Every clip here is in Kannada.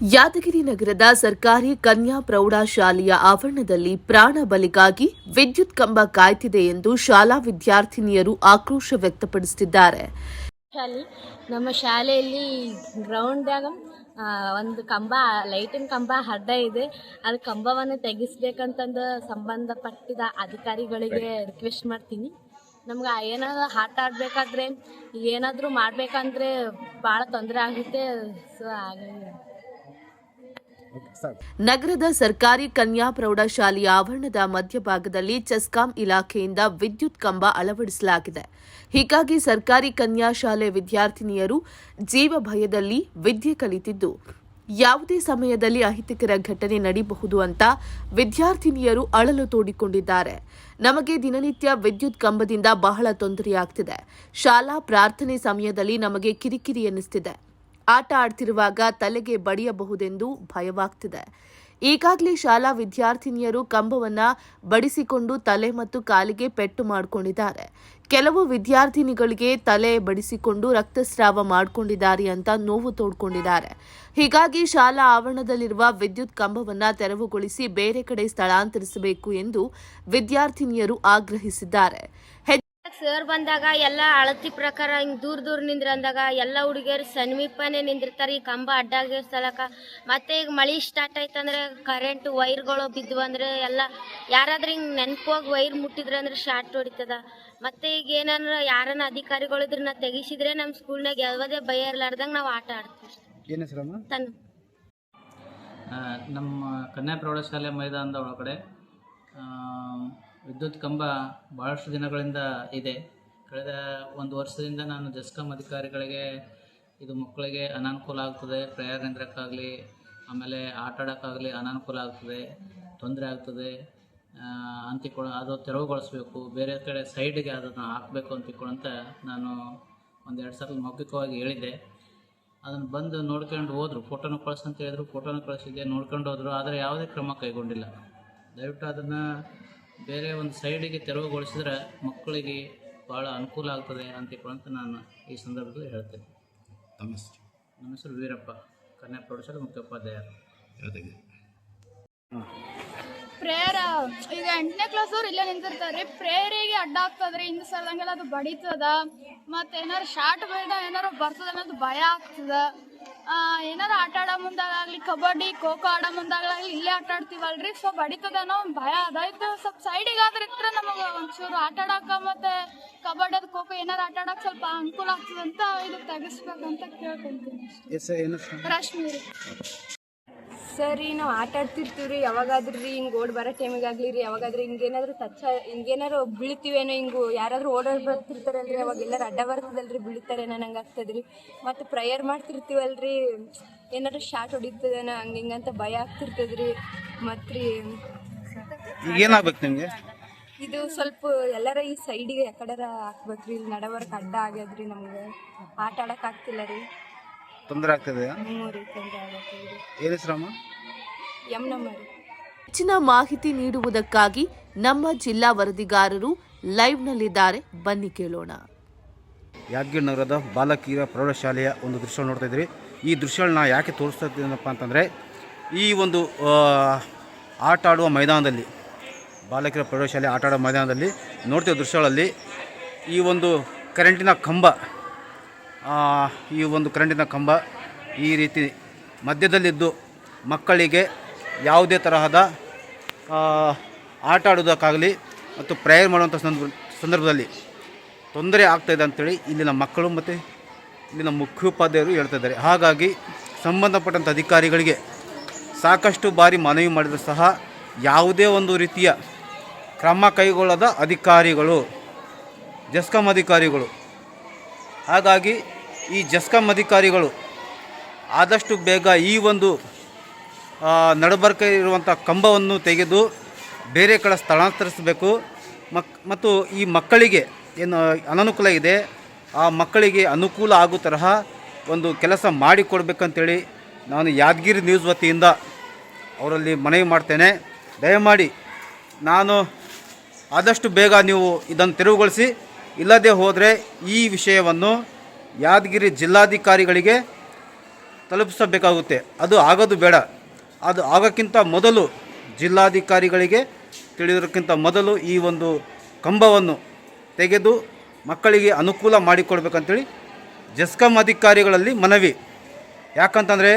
ಯಾದಗಿರಿ ನಗರದ ಸರ್ಕಾರಿ ಕನ್ಯಾ ಪ್ರೌಢಶಾಲೆಯ ಆವರಣದಲ್ಲಿ ಪ್ರಾಣ ಬಲಿಗಾಗಿ ವಿದ್ಯುತ್ ಕಂಬ ಕಾಯ್ತಿದೆ ಎಂದು ಶಾಲಾ ವಿದ್ಯಾರ್ಥಿನಿಯರು ಆಕ್ರೋಶ ವ್ಯಕ್ತಪಡಿಸುತ್ತಿದ್ದಾರೆ. ನಮ್ಮ ಶಾಲೆಯಲ್ಲಿ ಗ್ರೌಂಡ್ದಾಗ ಒಂದು ಕಂಬ ಲೈಟಿನ ಕಂಬ ಅಡ್ಡ ಇದೆ. ಅದು ಕಂಬವನ್ನು ತೆಗಿಸ್ಬೇಕಂತಂದು ಸಂಬಂಧಪಟ್ಟಿದ ಅಧಿಕಾರಿಗಳಿಗೆ ರಿಕ್ವೆಸ್ಟ್ ಮಾಡ್ತೀನಿ. ನಮ್ಗೆ ಏನಾದ್ರು ಆಟ ಆಡಬೇಕಾದ್ರೆ, ಏನಾದರೂ ಮಾಡಬೇಕಂದ್ರೆ ಭಾಳ ತೊಂದರೆ ಆಗುತ್ತೆ. ಸೊ ಹಾಗಾಗಿ ನಗರದ ಸರ್ಕಾರಿ ಕನ್ಯಾ ಪ್ರೌಢಶಾಲೆಯ ಆವರಣದ ಮಧ್ಯಭಾಗದಲ್ಲಿ ಚೆಸ್ಕಾಂ ಇಲಾಖೆಯಿಂದ ವಿದ್ಯುತ್ ಕಂಬ ಅಳವಡಿಸಲಾಗಿದೆ. ಹೀಗಾಗಿ ಸರ್ಕಾರಿ ಕನ್ಯಾ ಶಾಲೆ ವಿದ್ಯಾರ್ಥಿನಿಯರು ಜೀವ ಭಯದಲ್ಲಿ ವಿದ್ಯೆ ಕಲಿತಿದ್ದು. ಯಾವುದೇ ಸಮಯದಲ್ಲಿ ಅಹಿತಕರ ಘಟನೆ ನಡೆಯಬಹುದು ಅಂತ ವಿದ್ಯಾರ್ಥಿನಿಯರು ಅಳಲು ತೋಡಿಕೊಂಡಿದ್ದಾರೆ. ನಮಗೆ ದಿನನಿತ್ಯ ವಿದ್ಯುತ್ ಕಂಬದಿಂದ ಬಹಳ ತೊಂದರೆಯಾಗ್ತಿದೆ. ಶಾಲಾ ಪ್ರಾರ್ಥನೆ ಸಮಯದಲ್ಲಿ ನಮಗೆ ಕಿರಿಕಿರಿ ಎನ್ನಿಸ್ತಿದೆ ಆಟ ಆಡ್ತಿರುವಾಗ ತಲೆಗೆ ಬಡಿಯಬಹುದೆಂದು ಭಯವಾಗ್ತಿದೆ. ಈಗಾಗಲೇ ಶಾಲಾ ವಿದ್ಯಾರ್ಥಿನಿಯರು ಕಂಬವನ್ನ ಬಡಿಸಿಕೊಂಡು ತಲೆ ಮತ್ತು ಕಾಲಿಗೆ ಪೆಟ್ಟು ಮಾಡಿಕೊಂಡಿದ್ದಾರೆ. ಕೆಲವು ವಿದ್ಯಾರ್ಥಿನಿಗಳಿಗೆ ತಲೆ ಬಡಿಸಿಕೊಂಡು ರಕ್ತಸ್ರಾವ ಮಾಡಿಕೊಂಡಿದ್ದಾರೆ ಅಂತ ನೋವು ತೋಡ್ಕೊಂಡಿದ್ದಾರೆ. ಹೀಗಾಗಿ ಶಾಲಾ ಆವರಣದಲ್ಲಿರುವ ವಿದ್ಯುತ್ ಕಂಬವನ್ನ ತೆರವುಗೊಳಿಸಿ ಬೇರೆ ಕಡೆ ಸ್ಥಳಾಂತರಿಸಬೇಕು ಎಂದು ವಿದ್ಯಾರ್ಥಿನಿಯರು ಆಗ್ರಹಿಸಿದ್ದಾರೆ. ಸರ್ ಬಂದಾಗ ಎಲ್ಲ ಅಳತಿ ಪ್ರಕಾರ ಹಿಂಗೆ ದೂರ ದೂರ ನಿಂದ್ರ ಅಂದಾಗ ಎಲ್ಲ ಹುಡುಗಿಯರು ಸಮೀಪನೇ ನಿಂದಿರ್ತಾರೆ. ಈ ಕಂಬ ಅಡ್ಡಾಗಿರೋ ಸಲಕ ಮತ್ತೆ ಈಗ ಮಳೆ ಸ್ಟಾರ್ಟ್ ಆಯ್ತಂದ್ರೆ ಕರೆಂಟ್ ವೈರ್ಗಳು ಬಿದ್ದು ಅಂದ್ರೆ ಎಲ್ಲ ಯಾರಾದ್ರೂ ಹಿಂಗೆ ನೆನ್ಪೋಗಿ ವೈರ್ ಮುಟ್ಟಿದ್ರೆ ಅಂದ್ರೆ ಶಾರ್ಟ್ ಹೊಡಿತದ. ಮತ್ತೆ ಈಗ ಏನಂದ್ರೆ ಯಾರನ್ನ ಅಧಿಕಾರಿಗಳು ಇದ್ರನ್ನ ತೆಗಿಸಿದ್ರೆ ನಮ್ಮ ಸ್ಕೂಲ್ನಾಗ ಯಾವುದೇ ಭಯ ಇರ್ಲಾರ್ದಂಗೆ ನಾವು ಆಟ ಆಡ್ತೀವಿ. ತನ್ನ ನಮ್ಮ ಕನ್ಯಾ ಪ್ರೌಢಶಾಲೆ ಮೈದಾನದ ಒಳಗಡೆ ವಿದ್ಯುತ್ ಕಂಬ ಭಾಳಷ್ಟು ದಿನಗಳಿಂದ ಇದೆ. ಕಳೆದ ಒಂದು ವರ್ಷದಿಂದ ನಾನು ಜಸ್ಕಾಂ ಅಧಿಕಾರಿಗಳಿಗೆ, ಇದು ಮಕ್ಕಳಿಗೆ ಅನಾನುಕೂಲ ಆಗ್ತದೆ. ಪ್ರೇಯರ್ ಆಮೇಲೆ ಆಟ ಆಡೋಕ್ಕಾಗಲಿ ಅನಾನುಕೂಲ ಆಗ್ತದೆ. ತೊಂದರೆ ಆಗ್ತದೆ. ಅಂತಿಕೊಳ ಅದು ತೆರವುಗೊಳಿಸ್ಬೇಕು. ಬೇರೆ ಕಡೆ ಸೈಡಿಗೆ ಅದನ್ನು ಹಾಕಬೇಕು ಅಂತಿಕೊಳ ಅಂತ ನಾನು ಒಂದು ಎರಡು ಸಲ ಮೌಖಿಕವಾಗಿ ಹೇಳಿದ್ದೆ. ಅದನ್ನು ಬಂದು ನೋಡ್ಕೊಂಡು ಹೋದರು. ಫೋಟೋನ ಕಳಿಸ್ ಅಂತ ಹೇಳಿದ್ರು. ಫೋಟೋನು ಕಳಿಸಿದ್ದೆ. ನೋಡ್ಕೊಂಡು ಹೋದರು. ಆದರೆ ಯಾವುದೇ ಕ್ರಮ ಕೈಗೊಂಡಿಲ್ಲ. ದಯವಿಟ್ಟು ಅದನ್ನು ಬೇರೆ ಒಂದು ಸೈಡಿಗೆ ತೆರವುಗೊಳಿಸಿದ್ರೆ ಮಕ್ಕಳಿಗೆ ಭಾಳ ಅನುಕೂಲ ಆಗ್ತದೆ ಅಂತ ನಾನು ಈ ಸಂದರ್ಭದಲ್ಲಿ ಹೇಳ್ತೇನೆ. ನಮ್ಮ ಹೆಸರು? ನಮ್ಮ ಹೆಸರು ವೀರಪ್ಪ. ಕನ್ಯಾ ಪ್ರೌಢಶಾಲೆ ಮುಖ್ಯೋಪಾಧ್ಯಾಯ. ಪ್ರೇಯರ್ ಈಗ ಎಂಟನೇ ಕ್ಲಾಸವ್ರು ಇಲ್ಲೇ ನಿಂತಿರ್ತಾರೆ. ಪ್ರೇಯರಿಗೆ ಅಡ್ಡ ಆಗ್ತದ್ರಿ ಹಿಂದೆ ಸರ್ದಂಗೆಲ್ಲ ಅದು ಬಡಿತದ ಮತ್ತೆ ಏನಾರು ಶಾರ್ಟ್ ಬೈದ ಏನಾರು ಬರ್ತದ ಅನ್ನೋದು ಭಯ ಆಗ್ತದ. ಏನಾರು ಆಟ ಆಡೋ ಮುಂದಾಗಲಿ ಕಬಡ್ಡಿ ಖೋ ಖೋ ಆಡೋ ಮುಂದಾಗಲಿ ಇಲ್ಲೇ ಆಟ ಆಡ್ತೀವಲ್ರಿ? ಸೊ ಬಡಿತದ ಅನ್ನೋ ಒಂದು ಭಯ ಅದಾಯ್ತು ಸ್ವಲ್ಪ ಸೈಡಿಗೆ ಆದ್ರೆ ಇದ್ರೆ ನಮಗೆ ಒಂಚೂರು ಆಟ ಆಡಕ್ಕ ಮತ್ತೆ ಕಬಡ್ಡಿ ಅದು ಖೋ ಖೋ ಏನಾರ ಆಟ ಆಡಕ್ಕೆ ಸ್ವಲ್ಪ ಅನುಕೂಲ ಆಗ್ತದಂತ ಇದು ತೆಗಿಸ್ಬೇಕಂತ ಕೇಳ್ಕೊಂತೀನಿ ಎಸ್ ಏನು ರೀ ಸರಿ ನಾವು ಆಟ ಆಡ್ತಿರ್ತೀವಿ ರೀ ಯಾವಾಗಾದ್ರೂ ರೀ ಹಿಂಗೆ ಓಡ್ ಬರೋ ಟೈಮಿಗಾಗಲಿ ರೀ ಯಾವಾಗಾದ್ರೂ ಹಿಂಗೇನಾದ್ರು ಟಚ್ ಹಿಂಗೇನಾದ್ರು ಬೀಳ್ತೀವೇನೋ ಹಿಂಗು ಯಾರಾದ್ರೂ ಓಡಾಡಿ ಬರ್ತಿರ್ತಾರಲ್ರಿ ಅವಾಗ ಎಲ್ಲರೂ ಅಡ್ಡ ಬರ್ತದಲ್ರಿ ಬೀಳ್ತಾರೆ ನಂಗೆ ಆಗ್ತದ್ರಿ. ಮತ್ತು ಪ್ರೇಯರ್ ಮಾಡ್ತಿರ್ತೀವಲ್ರಿ ಏನಾದ್ರು ಶಾರ್ಟ್ ಹೊಡಿತದೇನೋ ಹಂಗೆ ಹಿಂಗಂತ ಭಯ ಆಗ್ತಿರ್ತದ್ರಿ. ಮತ್ತು ರೀ ಏನಾಗ್ಬೇಕು ನಿಮಗೆ? ಇದು ಸ್ವಲ್ಪ ಎಲ್ಲರ ಈ ಸೈಡಿಗೆ ಯಾಕಡಾರ ಹಾಕ್ಬೇಕ್ರಿ ಇಲ್ಲಿ ನಡವರ್ಕ್ ಅಡ್ಡ ಆಗ್ಯದ್ರಿ ನಮ್ಗೆ. ಆಟ ಆಡಕ್ ಆಗ್ತಿಲ್ಲ ರೀ. ತೊಂದರೆ ಆಗ್ತದೆ? ಏನು ಹೆಸರಮ್ಮ ಹೆಚ್ಚಿನ ಮಾಹಿತಿ ನೀಡುವುದಕ್ಕಾಗಿ ನಮ್ಮ ಜಿಲ್ಲಾ ವರದಿಗಾರರು ಲೈವ್ನಲ್ಲಿದ್ದಾರೆ. ಬನ್ನಿ ಕೇಳೋಣ. ಯಾದಗಿರಿ ನಗರದ ಬಾಲಕಿಯರ ಪ್ರೌಢಶಾಲೆಯ ಒಂದು ದೃಶ್ಯ ನೋಡ್ತಾ ಇದ್ರಿ ಈ ದೃಶ್ಯಗಳನ್ನ ಯಾಕೆ ತೋರಿಸ್ತಾ ಇದ್ದೀನಪ್ಪ ಅಂತಂದರೆ ಈ ಒಂದು ಆಟ ಆಡುವ ಮೈದಾನದಲ್ಲಿ ಬಾಲಕಿಯರ ಪ್ರೌಢಶಾಲೆ ಆಟ ಆಡುವ ಮೈದಾನದಲ್ಲಿ ನೋಡ್ತಿರೋ ದೃಶ್ಯಗಳಲ್ಲಿ ಈ ಒಂದು ಕರೆಂಟಿನ ಕಂಬ ಈ ಒಂದು ಕರೆಂಟಿನ ಕಂಬ ಈ ರೀತಿ ಮಧ್ಯದಲ್ಲಿದ್ದು ಮಕ್ಕಳಿಗೆ ಯಾವುದೇ ತರಹದ ಆಟ ಆಡೋದಕ್ಕಾಗಲಿ ಮತ್ತು ಪ್ರೇಯರ್ ಮಾಡುವಂಥ ಸಂದರ್ಭ, ಸಂದರ್ಭದಲ್ಲಿ ತೊಂದರೆ ಆಗ್ತಾಯಿದೆ ಅಂಥೇಳಿ ಇಲ್ಲಿನ ಮಕ್ಕಳು ಮತ್ತು ಇಲ್ಲಿನ ಮುಖ್ಯೋಪಾಧ್ಯಾಯರು ಹೇಳ್ತಾ ಇದ್ದಾರೆ. ಹಾಗಾಗಿ ಸಂಬಂಧಪಟ್ಟಂಥ ಅಧಿಕಾರಿಗಳಿಗೆ ಸಾಕಷ್ಟು ಬಾರಿ ಮನವಿ ಮಾಡಿದರೂ ಸಹ ಯಾವುದೇ ಒಂದು ರೀತಿಯ ಕ್ರಮ ಕೈಗೊಳ್ಳದ ಅಧಿಕಾರಿಗಳು, ಜಸ್ಕಾಂ ಅಧಿಕಾರಿಗಳು ಹಾಗಾಗಿ ಈ ಜಸ್ಕಾಂ ಅಧಿಕಾರಿಗಳು ಆದಷ್ಟು ಬೇಗ ಈ ಒಂದು ನಡಬರ್ಕ ಇರುವಂಥ ಕಂಬವನ್ನು ತೆಗೆದು ಬೇರೆ ಕಡೆ ಸ್ಥಳಾಂತರಿಸಬೇಕು. ಮಕ್, ಮತ್ತು ಈ ಮಕ್ಕಳಿಗೆ ಏನು ಅನನುಕೂಲ ಇದೆ, ಆ ಮಕ್ಕಳಿಗೆ ಅನುಕೂಲ ಆಗೋ ತರಹ ಒಂದು ಕೆಲಸ ಮಾಡಿಕೊಡ್ಬೇಕಂತೇಳಿ ನಾನು ಯಾದಗಿರಿ ನ್ಯೂಸ್ ವತಿಯಿಂದ ಅವರಲ್ಲಿ ಮನವಿ ಮಾಡ್ತೇನೆ. ದಯಮಾಡಿ ನಾನು ಆದಷ್ಟು ಬೇಗ ನೀವು ಇದನ್ನು ತೆರವುಗೊಳಿಸಿ ಇಲ್ಲದೆ ಹೋದರೆ ಈ ವಿಷಯವನ್ನು ಯಾದಗಿರಿ ಜಿಲ್ಲಾಧಿಕಾರಿಗಳಿಗೆ ತಲುಪಿಸಬೇಕಾಗುತ್ತೆ. ಅದು ಆಗೋದು ಬೇಡ. ಅದು ಆಗೋಕ್ಕಿಂತ ಮೊದಲು ಜಿಲ್ಲಾಧಿಕಾರಿಗಳಿಗೆ ತಿಳಿಯೋದಕ್ಕಿಂತ ಮೊದಲು ಈ ಒಂದು ಕಂಬವನ್ನು ತೆಗೆದು ಮಕ್ಕಳಿಗೆ ಅನುಕೂಲ ಮಾಡಿಕೊಡ್ಬೇಕಂತೇಳಿ ಜೆಸ್ಕಾಂ ಅಧಿಕಾರಿಗಳಲ್ಲಿ ಮನವಿ. ಯಾಕಂತಂದರೆ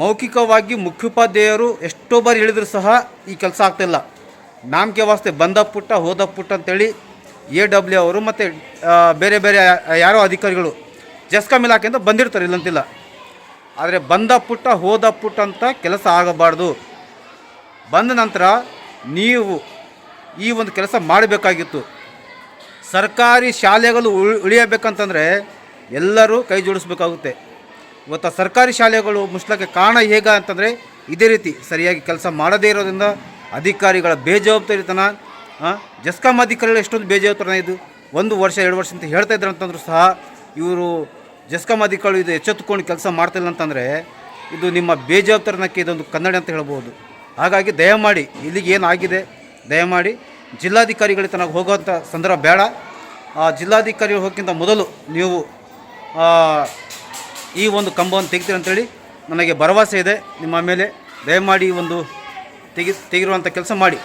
ಮೌಖಿಕವಾಗಿ ಮುಖ್ಯೋಪಾಧ್ಯಾಯರು ಎಷ್ಟೋ ಬಾರಿ ಹೇಳಿದರೂ ಸಹ ಈ ಕೆಲಸ ಆಗ್ತಿಲ್ಲ. ನಾಮಕೆ ವಾಸ್ತೆ ಬಂದ ಪುಟ್ಟ ಹೋದ ಪುಟ್ಟ ಅಂತೇಳಿ ಎ ಡಬ್ಲ್ಯೂ ಅವರು ಮತ್ತು ಬೇರೆ ಬೇರೆ ಯಾರೋ ಅಧಿಕಾರಿಗಳು ಜೆಸ್ಕಾಂ ಇಲಾಖೆಯಿಂದ ಬಂದಿರ್ತಾರೆ, ಇಲ್ಲಂತಿಲ್ಲ. ಆದರೆ ಬಂದ ಪುಟ್ಟ, ಹೋದ ಪುಟ್ಟ ಅಂತ ಕೆಲಸ ಆಗಬಾರ್ದು. ಬಂದ ನಂತರ ನೀವು ಈ ಒಂದು ಕೆಲಸ ಮಾಡಬೇಕಾಗಿತ್ತು. ಸರ್ಕಾರಿ ಶಾಲೆಗಳು ಉಳ್, ಉಳಿಯಬೇಕಂತಂದರೆ ಎಲ್ಲರೂ ಕೈ ಜೋಡಿಸ್ಬೇಕಾಗುತ್ತೆ. ಇವತ್ತು ಸರ್ಕಾರಿ ಶಾಲೆಗಳು ಮುಚ್ಚಲಿಕ್ಕೆ ಕಾರಣ ಹೇಗ ಅಂತಂದರೆ ಇದೇ ರೀತಿ ಸರಿಯಾಗಿ ಕೆಲಸ ಮಾಡದೇ ಇರೋದ್ರಿಂದ ಅಧಿಕಾರಿಗಳ ಬೇಜವಾಬ್ದಾರಿತನ ಆ, ಜೆಸ್ಕಾಂ ಅಧಿಕಾರಿಗಳು ಎಷ್ಟೊಂದು ಬೇಜವಾಬ್ದಾರನ ಇದು. ಒಂದು ವರ್ಷ ಎರಡು ವರ್ಷ ಅಂತ ಹೇಳ್ತಾ ಇದ್ರು ಅಂತಂದ್ರೂ ಸಹ ಇವರು ಜೆಸ್ಕಾಂ ಅಧಿಕಾರಿಗಳು ಇದು ಎಚ್ಚೆತ್ತುಕೊಂಡು ಕೆಲಸ ಮಾಡ್ತಿಲ್ಲ ಅಂತಂದರೆ ಇದು ನಿಮ್ಮ ಬೇಜವಾಬ್ದಾರನಕ್ಕೆ ಇದೊಂದು ಕನ್ನಡ ಅಂತ ಹೇಳ್ಬೋದು. ಹಾಗಾಗಿ ದಯಮಾಡಿ ಇಲ್ಲಿಗೆ ಏನಾಗಿದೆ? ದಯಮಾಡಿ ಜಿಲ್ಲಾಧಿಕಾರಿಗಳ ತನಕ ಹೋಗುವಂಥ ಸಂದರ್ಭ ಬೇಡ. ಆ ಜಿಲ್ಲಾಧಿಕಾರಿಗಳು ಹೋಗೋಕ್ಕಿಂತ ಮೊದಲು ನೀವು ಈ ಒಂದು ಕಂಬವನ್ನು ತೆಗಿತೀರಿ ಅಂತೇಳಿ ನನಗೆ ಭರವಸೆ ಇದೆ. ನಿಮ್ಮ ಮೇಲೆ ದಯಮಾಡಿ ಒಂದು ತೆಗಿ ತೆಗಿರುವಂಥ ಕೆಲಸ ಮಾಡಿ.